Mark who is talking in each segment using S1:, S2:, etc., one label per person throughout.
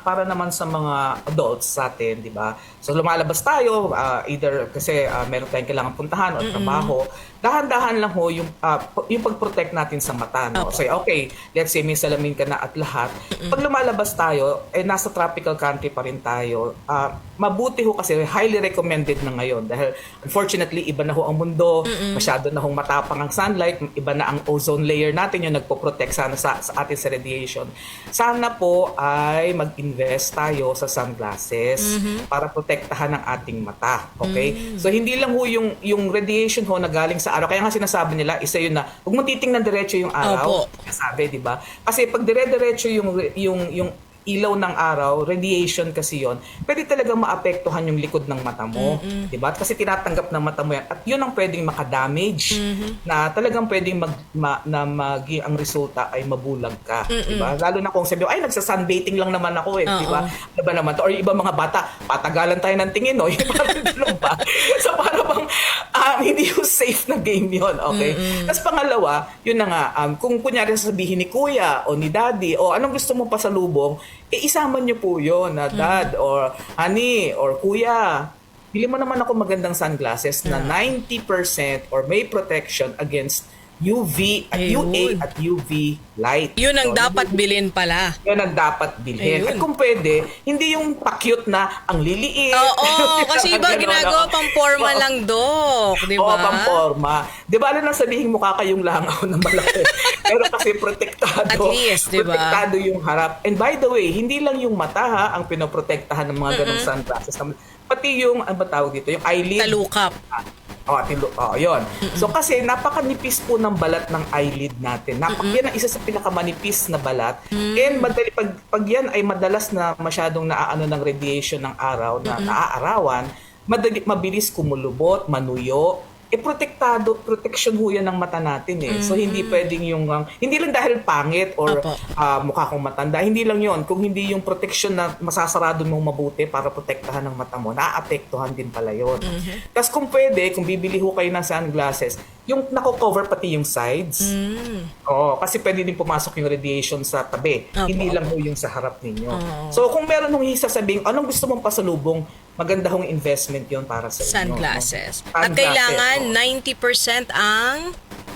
S1: para naman sa mga adults sa atin, 'di ba? So lumalabas tayo ah, either kasi ah, meron tayong kailangan puntahan o trabaho. Dahan-dahan lang ho yung p- yung pag-protect natin sa mata, no?
S2: Opo.
S1: So okay, let's say may salamin ka na at lahat. Pag lumalabas tayo, eh nasa tropical country pa rin tayo. ah, mabuti ho kasi highly recommended na ngayon dahil unfortunately iba na ho ang mundo, masyado na hong matapang ang sunlight, iba na ang ozone layer natin yung nagpo-protect sana sa, sa atin sa radiation. Sana po ay mag-invest tayo sa sunglasses para protektahan ang ating mata. Okay? So hindi lang ho yung yung radiation ho na galing sa araw. Kaya nga sinasabi nila, isa yun na huwag mo titingnan diretso yung araw.
S2: Opo.
S1: Sabi, 'di ba? Kasi pag dire-diretso yung yung yung ilaw ng araw, radiation kasi yon, pwede talaga maapektuhan yung likod ng mata mo, 'di ba? Kasi tinatanggap ng mata mo yan at yun ang pwedeng makadamage na talagang pwedeng mag ma, na mag ang resulta ay mabulag ka, 'di ba? Lalo na kung sabi mo, ay nagsa-sunbathing lang naman ako eh, 'di ba? Ano ba naman to? Or ibang mga bata, patagalan tayo ng tingin, no? Yung parang ba? so para bang um, hindi yung safe na game yon okay? Tapos pangalawa, yun na nga, um, kung kunyari sasabihin ni kuya o ni daddy o anong gusto mo pasalubong, eh isama niyo po yun na dad or honey or kuya. Bili mo naman ako magandang sunglasses na 90% or may protection against UV at
S2: Ayun.
S1: UA at UV light.
S2: Yun ang
S1: So,
S2: dapat bilhin pala.
S1: yun ang dapat bilhin.
S2: Ayun.
S1: At kung pwede, hindi yung pa-cute na ang liliit.
S2: Oo, kasi iba ginagawa pang forma
S1: Oo.
S2: lang, Dok. Di ba?
S1: Oo, pamporma. Di ba, alam na sabihin mukha kayong langaw na malaki. Pero kasi protektado.
S2: At least, di ba?
S1: Protektado yung harap. And by the way, hindi lang yung mata ha, ang pinoprotektahan ng mga ganong sunglasses. Pati yung, ano ba tawag dito, yung eyelid.
S2: Talukap.
S1: Oh, tilo, oh, yun. So kasi napakanipis po ng balat ng eyelid natin. Napak yan ang isa sa pinakamanipis na balat. And madali pag, pag yan ay madalas na masyadong naaano ng radiation ng araw na naaarawan, madali mabilis kumulubot, manuyo. Eh protektado, protection ho yan ng mata natin eh. So hindi pwedeng yung um, hindi lang dahil pangit or ah, mukha kong matanda. Hindi lang yon Kung hindi yung protection na masasarado mong mabuti para protektahan ng mata mo, naaapektuhan din pala yon Tapos kung pwede, kung bibili ho kayo ng sunglasses, yung nako-cover pati yung sides.
S2: Mm.
S1: Oo, kasi pwede din pumasok yung radiation sa tabi.
S2: Opo,
S1: Hindi lang ho yung sa harap ninyo. So kung meron nung sasabihin, anong gusto mong pasalubong, maganda hong investment yon para sa inyo.
S2: Sunglasses.
S1: no?
S2: At
S1: Sunglasses,
S2: kailangan
S1: oo.
S2: 90% ang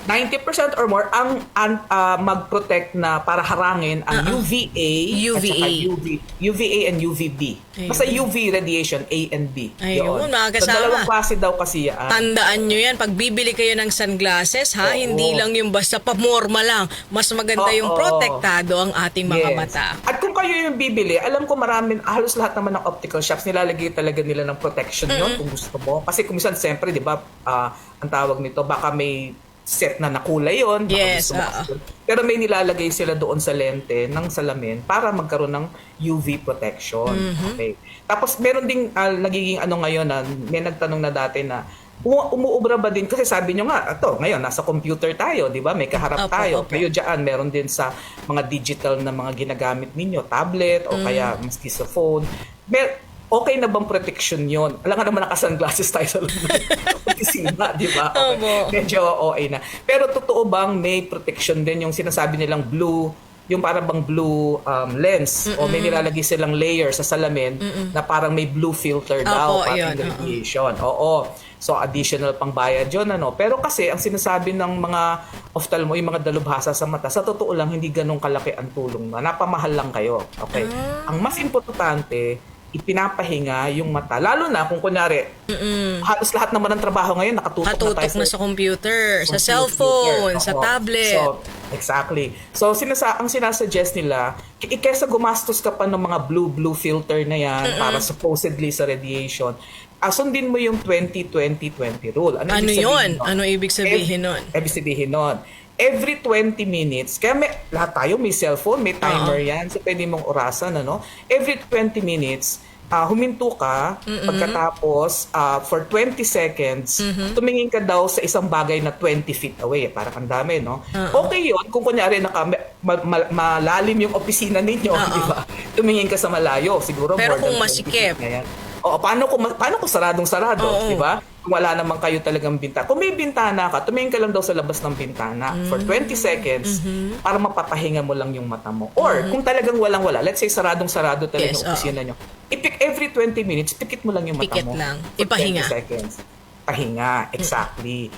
S1: 90% or more ang, ang ah, mag-protect na para harangin ang UVA, at saka
S2: UVA.
S1: UV, UVA and UVB.
S2: Ayun.
S1: Basta UV radiation A and B.
S2: Ayun,
S1: Yun.
S2: mga
S1: So,
S2: kasama.
S1: dalawang klase daw kasi yan.
S2: Tandaan nyo yan, pag bibili kayo ng sunglasses, ha,
S1: Oo.
S2: hindi lang yung basta pamorma lang. Mas maganda yung
S1: Oo.
S2: protektado ang ating mga
S1: Yes.
S2: mata.
S1: At kung kayo yung bibili, alam ko marami, halos lahat naman ng optical shops, nilalagay talaga nila ng protection yon kung gusto mo. Kasi kung minsan, siyempre, di ba, ah, ang tawag nito, baka may set na nakulay yon.
S2: Yes, oo.
S1: Pero may nilalagay sila doon sa lente ng salamin para magkaroon ng UV protection.
S2: Mm-hmm.
S1: Okay. Tapos meron ding ah, nagiging ano ngayon na may nagtanong na dati na umu- umuubra ba din kasi sabi nyo nga ito ngayon nasa computer tayo di ba may kaharap
S2: Opo,
S1: tayo
S2: opo.
S1: kayo diyan meron din sa mga digital na mga ginagamit ninyo tablet o
S2: Mm.
S1: kaya maski sa phone Mer- okay na bang protection yon alam nga naman naka-sunglasses tayo sa loob opisina di ba okay. Medyo okay na pero totoo bang may protection din yung sinasabi nilang blue yung parang bang blue um, lens o may nilalagay silang layer sa salamin na parang may blue filter daw
S2: Opo,
S1: para
S2: yun,
S1: radiation. Oo. So additional pang bayad 'yon ano. Pero kasi ang sinasabi ng mga ophthalmo, yung mga dalubhasa sa mata, sa totoo lang hindi ganun kalaki ang tulong na. Napamahal lang kayo. Okay.
S2: Ah.
S1: Ang mas importante ipinapahinga yung mata. Lalo na kung kunyari, halos lahat naman ng trabaho ngayon nakatutok, na
S2: Katutok
S1: tayo
S2: na sa computer, sa
S1: computer.
S2: cellphone, sa
S1: Oo.
S2: tablet.
S1: So, exactly. So, sinasa ang sinasuggest nila, kesa gumastos ka pa ng mga blue-blue filter na yan para supposedly sa radiation, ah, sundin mo yung 20-20-20 rule.
S2: Ano
S1: sabihin
S2: yun?
S1: nun?
S2: Ano ibig sabihin nun?
S1: Ibig sabihin nun, every 20 minutes, kaya may, lahat tayo may cellphone, may timer yan, so pwede mong orasan, ano? Every 20 minutes, ah, huminto ka, pagkatapos, ah, for 20 seconds, tumingin ka daw sa isang bagay na 20 feet away. Parang ang dami, no? Okay yun, kung kunyari naka, ma- ma- malalim yung opisina ninyo, di ba? Tumingin ka sa malayo, siguro
S2: Pero
S1: more
S2: kung
S1: than 20
S2: masikip.
S1: Oo, paano kung paano kung saradong sarado, di ba? Kung wala naman kayo talagang bintana. Kung may bintana ka, tumingin ka lang daw sa labas ng bintana for
S2: Mm.
S1: 20 seconds
S2: Mm-hmm.
S1: para mapapahinga mo lang yung mata mo. Or kung talagang walang-wala, let's say saradong-sarado talaga
S2: Yes,
S1: yung opisina nyo, ipik every 20 minutes, pikit mo lang yung mata
S2: Pikit
S1: mo.
S2: lang.
S1: for
S2: Ipahinga.
S1: 20 seconds. Pahinga, exactly.